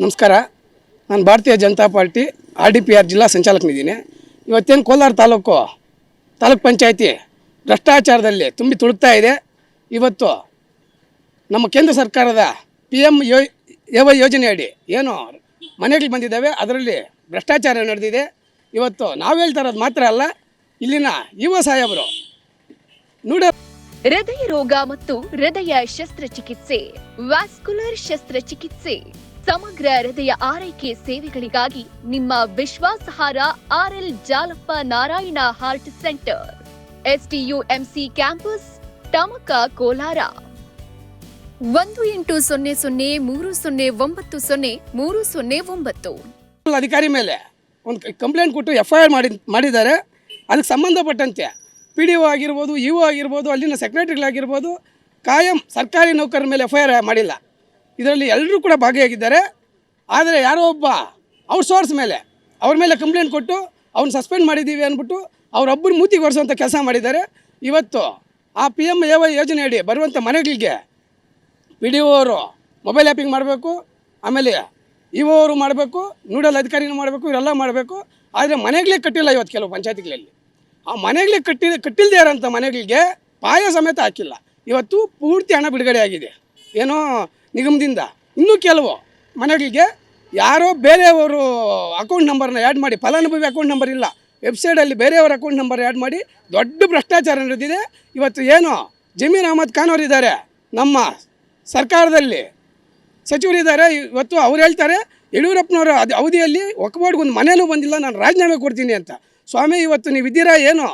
ನಮಸ್ಕಾರ. ನಾನು Bharatiya Janata party, R D P R ಜಿಲ್ಲಾ ಸಂಚಾಲಕನಿದ್ದೀನಿ. ಇವತ್ತೇನು ಕೋಲಾರ ತಾಲೂಕು, ತಾಲೂಕ್ ಪಂಚಾಯತಿ ಭ್ರಷ್ಟಾಚಾರದಲ್ಲಿ ತುಂಬಿ ತುಳುಕ್ತಾ ಇದೆ. ಇವತ್ತು ನಮ್ಮ ಕೇಂದ್ರ ಸರ್ಕಾರದ ಪಿ ಎಂ ಯೋ ಎ ಯೋಜನೆಯಡಿ ಏನು ಮನೆಗಳಿಗೆ ಬಂದಿದ್ದಾವೆ, ಅದರಲ್ಲಿ ಭ್ರಷ್ಟಾಚಾರ ನಡೆದಿದೆ. ಇವತ್ತು ನಾವು ಹೇಳ್ತಾ ಇರೋದು ಮಾತ್ರ ಅಲ್ಲ, ಇಲ್ಲಿನ ಯುವ ಸಾಹೇಬರು ನೂಡ ಹೃದಯ ರೋಗ ಮತ್ತು ಹೃದಯ ಶಸ್ತ್ರಚಿಕಿತ್ಸೆ ವ್ಯಾಸ್ಕುಲರ್ ಶಸ್ತ್ರಚಿಕಿತ್ಸೆ. ಸಮಗ್ರ ಹೃದಯ ಆರೈಕೆ ಸೇವೆಗಳಿಗಾಗಿ ನಿಮ್ಮ ವಿಶ್ವಾಸಹಾರ RL Jalappa Narayana heart centre. SDUMC campus, Tamaka Kolar. ಒಂದು ಎಂಟು ಸೊನ್ನೆ ಸೊನ್ನೆ ಮೂರು ಸೊನ್ನೆ ಒಂಬತ್ತು ಸೊನ್ನೆ ಮೂರು ಸೊನ್ನೆ ಒಂಬತ್ತು. ಅಧಿಕಾರಿ ಮೇಲೆ ಒಂದು ಕಂಪ್ಲೇಂಟ್ ಕೊಟ್ಟು ಎಫ್ ಐ ಆರ್ ಮಾಡಿ, ಮಾಡಿದ್ದಾರೆ. ಅದಕ್ಕೆ ಸಂಬಂಧಪಟ್ಟಂತೆ ಪಿ ಡಿ ಒ ಆಗಿರ್ಬೋದು ಒ ಆಗಿರ್ಬೋದು, ಅಲ್ಲಿನ ಸೆಕ್ರೆಟರಿಗಳಾಗಿರ್ಬೋದು, ಕಾಯಂ ಸರ್ಕಾರಿ ನೌಕರರ ಮೇಲೆ ಎಫ್ ಐ ಆರ್ ಮಾಡಿಲ್ಲ. ಇದರಲ್ಲಿ ಎಲ್ಲರೂ ಕೂಡ ಭಾಗಿಯಾಗಿದ್ದಾರೆ. ಆದರೆ ಯಾರೋ ಒಬ್ಬ ಔಟ್ಸೋರ್ಸ್ ಮೇಲೆ, ಅವ್ರ ಮೇಲೆ ಕಂಪ್ಲೇಂಟ್ ಕೊಟ್ಟು ಅವ್ನು ಸಸ್ಪೆಂಡ್ ಮಾಡಿದ್ದೀವಿ ಅಂದ್ಬಿಟ್ಟು ಅವರೊಬ್ಬರು ಮೂತಿಗೆ ಒರೆಸುವಂಥ ಕೆಲಸ ಮಾಡಿದ್ದಾರೆ. ಇವತ್ತು ಆ ಪಿ ಎಂ ಎ ವೈ ಯೋಜನೆಯಡಿ ಬರುವಂಥ ಮನೆಗಳಿಗೆ ಪಿ ಡಿ ಅವರು ಮೊಬೈಲ್ ಆ್ಯಪಿಂಗ್ ಮಾಡಬೇಕು, ಆಮೇಲೆ ಇ ಒ ಅವರು ಮಾಡಬೇಕು ನೂಡಲ್ ಅಧಿಕಾರಿನೂ ಮಾಡಬೇಕು, ಇವರೆಲ್ಲ ಮಾಡಬೇಕು. ಆದರೆ ಮನೆಗಳೇ ಕಟ್ಟಿಲ್ಲ ಇವತ್ತು ಕೆಲವು ಪಂಚಾಯತಿಗಳಲ್ಲಿ. ಆ ಮನೆಗಳಿಗೆ ಕಟ್ಟಿ ಕಟ್ಟಿಲ್ಲದೆ ಇರೋಂಥ ಮನೆಗಳಿಗೆ ಪಾಯ ಸಮೇತ ಹಾಕಿಲ್ಲ. ಇವತ್ತು ಪೂರ್ತಿ ಹಣ ಬಿಡುಗಡೆ ಆಗಿದೆ. ಏನೋ ನಿಗಮದಿಂದ. ಇನ್ನೂ ಕೆಲವು ಮನೆಗಳಿಗೆ ಯಾರೋ ಬೇರೆಯವರು ಅಕೌಂಟ್ ನಂಬರ್ನ ಆ್ಯಡ್ ಮಾಡಿ, ಫಲಾನುಭವಿ ಅಕೌಂಟ್ ನಂಬರ್ ಇಲ್ಲ. ವೆಬ್ಸೈಟಲ್ಲಿ ಬೇರೆಯವರ ಅಕೌಂಟ್ ನಂಬರ್ ಆ್ಯಡ್ ಮಾಡಿ ದೊಡ್ಡ ಭ್ರಷ್ಟಾಚಾರ ನಡೆದಿದೆ. ಇವತ್ತು ಏನು ಜಮೀರ್ ಅಹಮದ್ ಖಾನ್ ಅವರಿದ್ದಾರೆ. ನಮ್ಮ ಸರ್ಕಾರದಲ್ಲಿ ಸಚಿವರಿದ್ದಾರೆ ಇವತ್ತು ಅವ್ರು ಹೇಳ್ತಾರೆ, ಯಡಿಯೂರಪ್ಪನವರ ಅದು ಅವಧಿಯಲ್ಲಿ ಒಂದು ಮನೇನೂ ಬಂದಿಲ್ಲ, ನಾನು ರಾಜೀನಾಮೆ ಕೊಡ್ತೀನಿ ಅಂತ. ಸ್ವಾಮಿ, ಇವತ್ತು ನೀವು ಇದ್ದೀರಾ, ಏನು?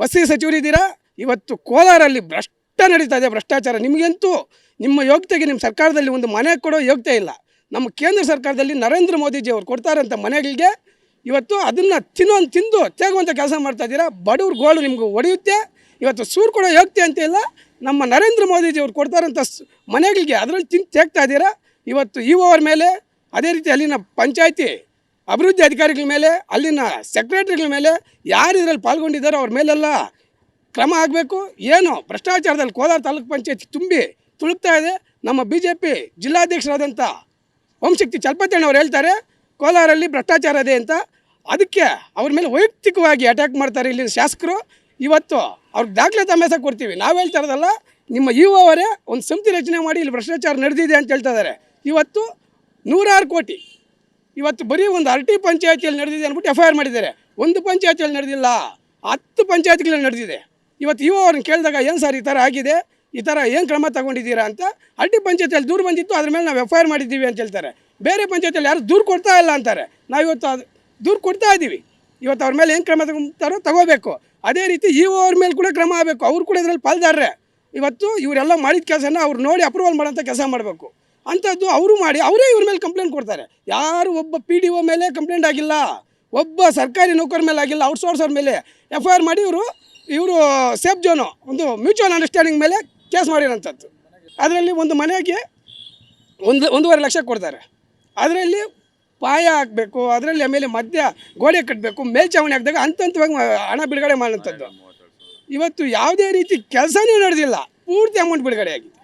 ವಸತಿ ಸಚಿವರಿದ್ದೀರಾ ಇವತ್ತು ಕೋಲಾರಲ್ಲಿ ಭ್ರಷ್ಟ ನಡೀತಾ ಇದೆ ಭ್ರಷ್ಟಾಚಾರ. ನಿಮಗಂತೂ ನಿಮ್ಮ ಯೋಗ್ಯತೆಗೆ ನಿಮ್ಮ ಸರ್ಕಾರದಲ್ಲಿ ಒಂದು ಮನೆ ಕೊಡೋ ಯೋಗ್ಯತೆ ಇಲ್ಲ. ನಮ್ಮ ಕೇಂದ್ರ ಸರ್ಕಾರದಲ್ಲಿ ನರೇಂದ್ರ ಮೋದಿಜಿ ಅವ್ರು ಕೊಡ್ತಾರಂಥ ಮನೆಗಳಿಗೆ. ಇವತ್ತು ಅದನ್ನು ತಿನ್ನೋ ತಿಂದು ತೆಗುವಂಥ ಕೆಲಸ ಮಾಡ್ತಾ ಇದ್ದೀರಾ? ಬಡವ್ರ ಗೋಳು ನಿಮ್ಗೆ ಹೊಡೆಯುತ್ತೆ. ಇವತ್ತು ಸೂರು ಕೊಡೋ ಯೋಗ್ಯತೆ ಅಂತ ಇಲ್ಲ. ನಮ್ಮ ನರೇಂದ್ರ ಮೋದಿಜಿ ಅವ್ರು ಕೊಡ್ತಾರಂಥ ಮನೆಗಳಿಗೆ ಅದರಲ್ಲಿ ತಿಂದು ತೇಗ್ತಾ ಇದ್ದೀರಾ? ಇವತ್ತು ಇ ಓವರ್ ಮೇಲೆ, ಅದೇ ರೀತಿ ಅಲ್ಲಿನ ಪಂಚಾಯತಿ ಅಭಿವೃದ್ಧಿ ಅಧಿಕಾರಿಗಳ ಮೇಲೆ, ಅಲ್ಲಿನ ಸೆಕ್ರೆಟರಿಗಳ ಮೇಲೆ ಯಾರು ಇದರಲ್ಲಿ ಪಾಲ್ಗೊಂಡಿದ್ದಾರೋ ಅವ್ರ ಮೇಲೆಲ್ಲ ಕ್ರಮ ಆಗಬೇಕು. ಏನು ಭ್ರಷ್ಟಾಚಾರದಲ್ಲಿ ಕೋಲಾರ ತಾಲೂಕು ಪಂಚಾಯತಿ ತುಂಬಿ ತುಳುಕ್ತಾ ಇದೆ. ನಮ್ಮ ಬಿ ಜೆ ಪಿ ಜಿಲ್ಲಾಧ್ಯಕ್ಷರಾದಂಥ ಓಂಶಕ್ತಿ ಚಲಪತಿಯಣ್ಣವ್ರು ಹೇಳ್ತಾರೆ, ಕೋಲಾರಲ್ಲಿ ಭ್ರಷ್ಟಾಚಾರ ಇದೆ ಅಂತ. ಅದಕ್ಕೆ ಅವ್ರ ಮೇಲೆ ವೈಯಕ್ತಿಕವಾಗಿ ಅಟ್ಯಾಕ್ ಮಾಡ್ತಾರೆ ಇಲ್ಲಿನ ಶಾಸಕರು. ಇವತ್ತು ಅವ್ರಿಗೆ ದಾಖಲೆ ತಮೇಸ ಕೊಡ್ತೀವಿ. ನಾವು ಹೇಳ್ತಾ ಇರೋದಲ್ಲ, ನಿಮ್ಮ ಯು ಅವರೇ ಒಂದು ಸಮಿತಿ ರಚನೆ ಮಾಡಿ ಇಲ್ಲಿ ಭ್ರಷ್ಟಾಚಾರ ನಡೆದಿದೆ ಅಂತ ಹೇಳ್ತಾ ಇದ್ದಾರೆ. ಇವತ್ತು ನೂರಾರು ಕೋಟಿ, ಇವತ್ತು ಬರೀ ಒಂದು ಅರಟಿ ಪಂಚಾಯತಿಯಲ್ಲಿ ನಡೆದಿದೆ ಅಂದ್ಬಿಟ್ಟು ಎಫ್ ಐ ಆರ್ ಮಾಡಿದ್ದಾರೆ. ಒಂದು ಪಂಚಾಯತಿಯಲ್ಲಿ ನಡೆದಿಲ್ಲ, ಹತ್ತು ಪಂಚಾಯತ್ಗಳಲ್ಲಿ ನಡೆದಿದೆ. ಇವತ್ತು ಯು ಅವ್ರನ್ನ ಕೇಳಿದಾಗ ಏನು ಸರ್ ಈ ಥರ ಆಗಿದೆ? ಈ ಥರ ಏನು ಕ್ರಮ ತಗೊಂಡಿದ್ದೀರಾ ಅಂತ ಹಳ್ಳಿ ಪಂಚಾಯತಿಯಲ್ಲಿ ದೂರು ಬಂದಿತ್ತು, ಅದ್ರ ಮೇಲೆ ನಾವು ಎಫ್ ಐ ಆರ್ ಮಾಡಿದ್ದೀವಿ ಅಂತ ಹೇಳ್ತಾರೆ. ಬೇರೆ ಪಂಚಾಯತಿಯಲ್ಲಿ ಯಾರು ದೂರು ಕೊಡ್ತಾ ಇಲ್ಲ ಅಂತಾರೆ. ನಾವು ಇವತ್ತು ಅದು ದೂರು ಕೊಡ್ತಾ ಇದ್ದೀವಿ ಇವತ್ತು ಅವ್ರ ಮೇಲೆ ಏನು ಕ್ರಮ ತಗೊಂತಾರೋ ತಗೋಬೇಕು. ಅದೇ ರೀತಿ ಇ ಅವ್ರ ಮೇಲೆ ಕೂಡ ಕ್ರಮ ಆಗಬೇಕು. ಅವ್ರು ಕೂಡ ಇದರಲ್ಲಿ ಪಾಲ್ದಾರ್ರೆ. ಇವತ್ತು ಇವರೆಲ್ಲ ಮಾಡಿದ ಕೆಲಸನ ಅವ್ರು ನೋಡಿ ಅಪ್ರೂವಲ್ ಮಾಡೋಂಥ ಕೆಲಸ ಮಾಡಬೇಕು. ಅಂಥದ್ದು ಅವರು ಮಾಡಿ, ಅವರೇ ಇವ್ರ ಮೇಲೆ ಕಂಪ್ಲೇಂಟ್ ಕೊಡ್ತಾರೆ. ಯಾರು ಒಬ್ಬ ಪಿ ಡಿ ಒ ಮೇಲೆ ಕಂಪ್ಲೇಂಟ್ ಆಗಿಲ್ಲ. ಒಬ್ಬ ಸರ್ಕಾರಿ ನೌಕರ ಮೇಲೆ ಆಗಿಲ್ಲ ಔಟ್ಸೋರ್ಸರ್ ಮೇಲೆ. ಎಫ್ ಐ ಆರ್ ಮಾಡಿ ಇವರು ಇವರು ಸೇಫ್ ಜೋನು ಒಂದು ಮ್ಯೂಚುವಲ್ ಅಂಡರ್ಸ್ಟ್ಯಾಂಡಿಂಗ್ ಮೇಲೆ ಕೇಸ್ ಮಾಡಿರೋಂಥದ್ದು. ಅದರಲ್ಲಿ ಒಂದು ಮನೆಗೆ ಒಂದು ಒಂದೂವರೆ ಲಕ್ಷ ಕೊಡ್ತಾರೆ. ಅದರಲ್ಲಿ ಪಾಯ ಹಾಕಬೇಕು ಅದರಲ್ಲಿ ಆಮೇಲೆ ಮಧ್ಯ ಗೋಡೆ ಕಟ್ಟಬೇಕು ಮೇಲ್ಚಾವಣಿ ಹಾಕಿದಾಗ ಹಂತ ಹಂತವಾಗಿ ಹಣ ಬಿಡುಗಡೆ ಮಾಡುವಂಥದ್ದು. ಇವತ್ತು ಯಾವುದೇ ರೀತಿ ಕೆಲಸನೇ ನಡೆದಿಲ್ಲ. ಪೂರ್ತಿ ಅಮೌಂಟ್ ಬಿಡುಗಡೆ ಆಗಿದೆ